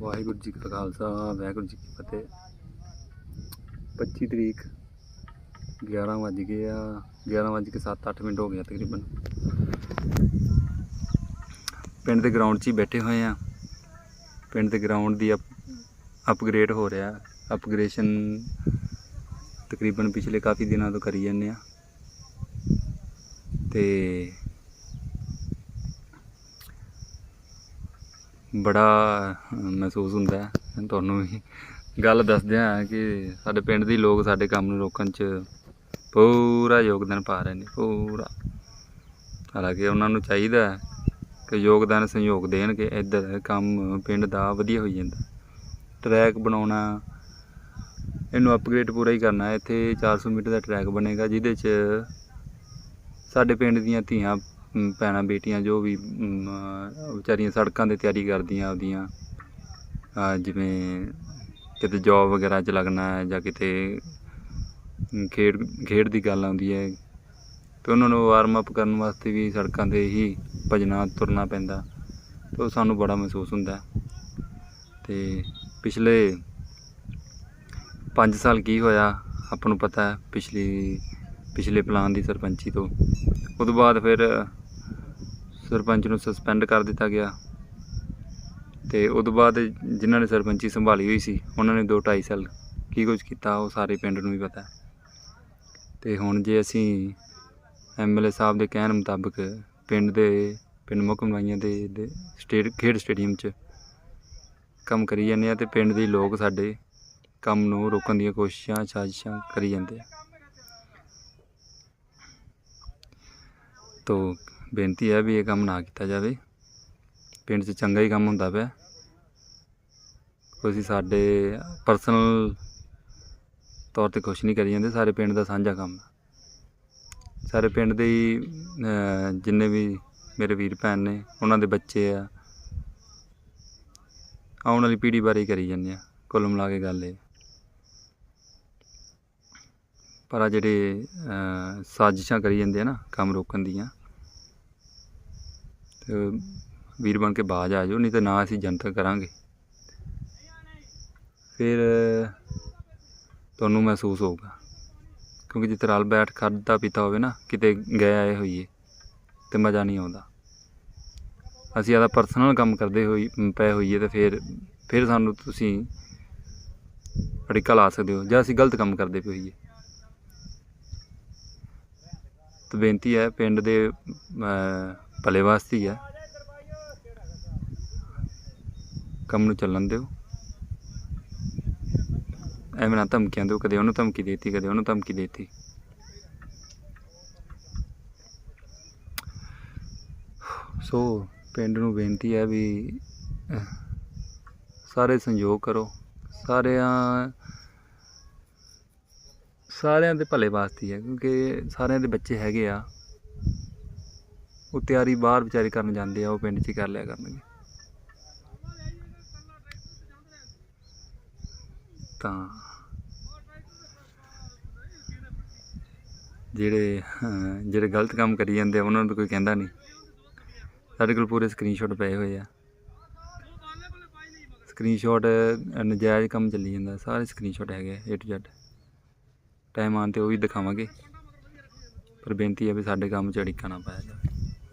ਵਾਹਿਗੁਰੂ ਜੀ ਕਾ ਖਾਲਸਾ, ਵਾਹਿਗੁਰੂ ਜੀ ਕੀ ਫਤਿਹ। 25 ਤਰੀਕ 11 ਵੱਜ ਗਏ ਆ 11 ਵੱਜ ਕੇ 7-8 ਮਿੰਟ ਹੋ ਗਏ ਤਕਰੀਬਨ। ਪਿੰਡ ਦੇ ਗਰਾਊਂਡ 'ਚ ਹੀ ਬੈਠੇ ਹੋਏ ਆ। ਪਿੰਡ ਦੇ ਗਰਾਊਂਡ ਦੀ ਅਪਗ੍ਰੇਡ ਹੋ ਰਿਹਾ। ਅਪਗ੍ਰੇਸ਼ਨ ਤਕਰੀਬਨ ਪਿਛਲੇ ਕਾਫੀ ਦਿਨਾਂ ਤੋਂ ਕਰੀ ਜਾਂਦੇ ਆ। ਤੇ ਬੜਾ ਮਹਿਸੂਸ ਹੁੰਦਾ ਹੈ। ਤੁਹਾਨੂੰ ਵੀ ਗੱਲ ਦੱਸਦੇ ਆ ਕਿ ਸਾਡੇ ਪਿੰਡ ਦੇ ਲੋਕ ਸਾਡੇ ਕੰਮ ਨੂੰ ਰੋਕਣ 'ਚ ਪੂਰਾ ਯੋਗਦਾਨ ਪਾ ਰਹੇ ਨੇ, ਪੂਰਾ। ਹਾਲਾਂਕਿ ਉਹਨਾਂ ਨੂੰ ਚਾਹੀਦਾ ਕਿ ਯੋਗਦਾਨ, ਸਹਿਯੋਗ ਦੇਣ ਕਿ ਇੱਧਰ। ਕੰਮ ਪਿੰਡ ਦਾ ਵਧੀਆ ਹੋਈ ਜਾਂਦਾ। ਟਰੈਕ ਬਣਾਉਣਾ, ਇਹਨੂੰ ਅਪਗ੍ਰੇਡ ਪੂਰਾ ਹੀ ਕਰਨਾ। ਹੈ ਇੱਥੇ 400 ਮੀਟਰ ਦਾ ਟਰੈਕ ਬਣੇਗਾ, ਜਿਹਦੇ 'ਚ ਸਾਡੇ ਪਿੰਡ ਦੀਆਂ ਧੀਆਂ ਭੈਣਾਂ ਬੇਟੀਆਂ ਜੋ ਵੀ ਵਿਚਾਰੀਆਂ ਸੜਕਾਂ ਤੇ ਤਿਆਰੀ ਕਰਦੀਆਂ ਆਪਦੀਆਂ ਜਿਵੇਂ ਕਿਤੇ ਜੌਬ ਵਗੈਰਾ 'ਚ ਲੱਗਣਾ ਹੈ ਜਾਂ ਕਿਤੇ ਖੇਡ ਖੇਡ ਦੀ ਗੱਲ ਆਉਂਦੀ ਹੈ, ਤੇ ਉਹਨਾਂ ਨੂੰ ਵਾਰਮ ਅਪ ਕਰਨ ਵਾਸਤੇ ਵੀ ਸੜਕਾਂ ਤੇ ਹੀ ਭਜਣਾ ਤੁਰਨਾ ਪੈਂਦਾ, ਤੇ ਉਹ ਸਾਨੂੰ ਬੜਾ ਮਹਿਸੂਸ ਹੁੰਦਾ ਹੈ। ਤੇ ਪਿਛਲੇ 5 ਸਾਲ ਕੀ ਹੋਇਆ, ਆਪਾਂ ਨੂੰ ਪਤਾ ਹੈ, ਪਿਛਲੀ, ਪਿਛਲੇ ਪਲਾਨ ਦੀ ਸਰਪੰਚੀ ਤੋਂ ਉਹ ਤੋਂ ਬਾਅਦ ਫਿਰ ਸਰਪੰਚ ਨੂੰ ਸਸਪੈਂਡ ਕਰ ਦਿੱਤਾ ਗਿਆ ਤੇ ਉਹ ਤੋਂ ਬਾਅਦ ਜਿਨ੍ਹਾਂ ਨੇ ਸਰਪੰਚੀ ਸੰਭਾਲੀ ਹੋਈ ਸੀ, ਉਹਨਾਂ ਨੇ 2 2.5 ਸਾਲ ਕੀ ਕੁਝ ਕੀਤਾ, ਉਹ ਸਾਰੇ ਪਿੰਡ ਨੂੰ ਵੀ ਪਤਾ ਹੈ। ਤੇ ਹੁਣ ਜੇ ਅਸੀਂ ਐਮਐਲਏ ਸਾਹਿਬ ਦੇ ਕਹਿਣ ਮੁਤਾਬਕ ਪਿੰਡ ਦੇ, ਪਿੰਡ ਮੁੱਖ ਮਲਾਈਆਂ ਦੇ ਦੇ ਸਟੇਟ ਖੇਡ ਸਟੇਡੀਅਮ 'ਚ ਕੰਮ ਕਰੀ ਜਾਂਦੇ ਆ ਤੇ ਪਿੰਡ ਦੇ ਲੋਕ ਸਾਡੇ ਕੰਮ ਨੂੰ ਰੋਕਣ ਦੀਆਂ ਕੋਸ਼ਿਸ਼ਾਂ, ਸਾਜ਼ਿਸ਼ਾਂ ਕਰੀ ਜਾਂਦੇ ਆ ਤੋ ਬੇਨਤੀ ਹੈ ਵੀ ਇਹ ਕੰਮ ਨਾ ਕੀਤਾ ਜਾਵੇ। ਪਿੰਡ 'ਚ ਚੰਗਾ ਹੀ ਕੰਮ ਹੁੰਦਾ ਪਿਆ। ਕੋਈ ਸਾਡੇ ਪਰਸਨਲ ਤੌਰ ਤੇ ਖੁਸ਼ ਨਹੀਂ ਕਰੀ ਜਾਂਦੇ। ਸਾਰੇ ਪਿੰਡ ਦਾ ਸਾਂਝਾ ਕੰਮ ਸਾਰੇ ਪਿੰਡ ਦੇ ਹੀ ਜਿੰਨੇ ਵੀ ਮੇਰੇ ਵੀਰ ਭੈਣ ਨੇ, ਉਹਨਾਂ ਦੇ ਬੱਚੇ ਆ। ਆਉਣ ਵਾਲੀ ਪੀੜ੍ਹੀ ਬਾਰੇ ਹੀ ਕਰੀ ਜਾਂਦੇ ਆ। ਕੁੱਲ ਮਿਲਾ ਕੇ ਗੱਲ ਇਹ। ਪਰ ਆ ਜਿਹੜੇ ਸਾਜ਼ਿਸ਼ਾਂ ਕਰੀ ਜਾਂਦੇ ਆ ਨਾ, ਕੰਮ ਰੋਕਣ ਦੀਆਂ ਤੇ ਵੀਰ ਬਣ ਕੇ ਬਾਜ ਆ ਜਾਓ, ਨਹੀਂ ਤਾਂ ਨਾ ਅਸੀਂ ਜਨਤਕ ਕਰਾਂਗੇ। ਫਿਰ ਤੁਹਾਨੂੰ ਮਹਿਸੂਸ ਹੋਊਗਾ, ਕਿਉਂਕਿ ਜਿੱਥੇ ਰਲ ਬੈਠ ਖਾਧਾ ਪੀਤਾ ਹੋਵੇ ਨਾ, ਕਿਤੇ ਗਏ ਆਏ ਹੋਈਏ, ਤੇ ਮਜ਼ਾ ਨਹੀਂ ਆਉਂਦਾ। ਅਸੀਂ ਆਦਾ ਪਰਸਨਲ ਕੰਮ ਕਰਦੇ ਹੋਈ, ਪਏ ਹੋਈਏ ਤੇ ਫਿਰ ਫਿਰ ਸਾਨੂੰ ਤੁਸੀਂ ਅੜਿੱਕਾ ਲਾ ਸਕਦੇ ਹੋ, ਜਾਂ ਅਸੀਂ ਗਲਤ ਕੰਮ ਕਰਦੇ ਪਏ ਹੋਈਏ। ਤਾਂ ਬੇਨਤੀ ਹੈ, ਪਿੰਡ ਦੇ ਭਲੇ ਵਾਸਤੇ ਹੀ ਹੈ ਕੰਮ ਨੂੰ ਚੱਲਣ ਦਿਓ। ਐਵੇਂ ਨਾ ਧਮਕੀਆਂ ਦਿਓ, ਕਦੇ ਉਹਨੂੰ ਧਮਕੀ ਦੇਤੀ, ਕਦੇ ਉਹਨੂੰ ਧਮਕੀ ਦੇਤੀ। ਸੋ ਪਿੰਡ ਨੂੰ ਬੇਨਤੀ ਹੈ ਵੀ, ਸਾਰੇ ਸੰਯੋਗ ਕਰੋ। ਸਾਰਿਆਂ ਸਾਰਿਆਂ ਦੇ ਭਲੇ ਵਾਸਤੇ ਹੀ ਹੈ, ਕਿਉਂਕਿ ਸਾਰਿਆਂ ਦੇ ਬੱਚੇ ਹੈਗੇ ਆ। ਉਹ ਤਿਆਰੀ ਬਾਹਰ ਵਿਚਾਰੇ ਕਰਨ ਜਾਂਦੇ ਆ, ਉਹ ਪਿੰਡ 'ਚ ਹੀ ਕਰ ਲਿਆ ਕਰਨਗੇ। ਤਾਂ ਜਿਹੜੇ ਜਿਹੜੇ ਗਲਤ ਕੰਮ ਕਰੀ ਜਾਂਦੇ ਆ, ਉਹਨਾਂ ਨੂੰ ਤਾਂ ਕੋਈ ਕਹਿੰਦਾ ਨਹੀਂ। ਸਾਡੇ ਕੋਲ ਪੂਰੇ ਸਕਰੀਨਸ਼ਾਟ ਪਏ ਹੋਏ ਆ। ਸਕਰੀਨਸ਼ਾਟ ਨਜਾਇਜ਼ ਕੰਮ ਚੱਲੀ ਜਾਂਦਾ, ਸਾਰੇ ਸਕਰੀਨਸ਼ਾਟ ਹੈਗੇ A to Z ਟਾਈਮ ਆਉਣ ਤੇ ਉਹ ਵੀ ਦਿਖਾਵਾਂਗੇ। ਪਰ ਬੇਨਤੀ ਹੈ ਵੀ ਸਾਡੇ ਕੰਮ 'ਚ ਅੜਿੱਕਾ ਨਾ ਪਾਇਆ ਜਾਵੇ।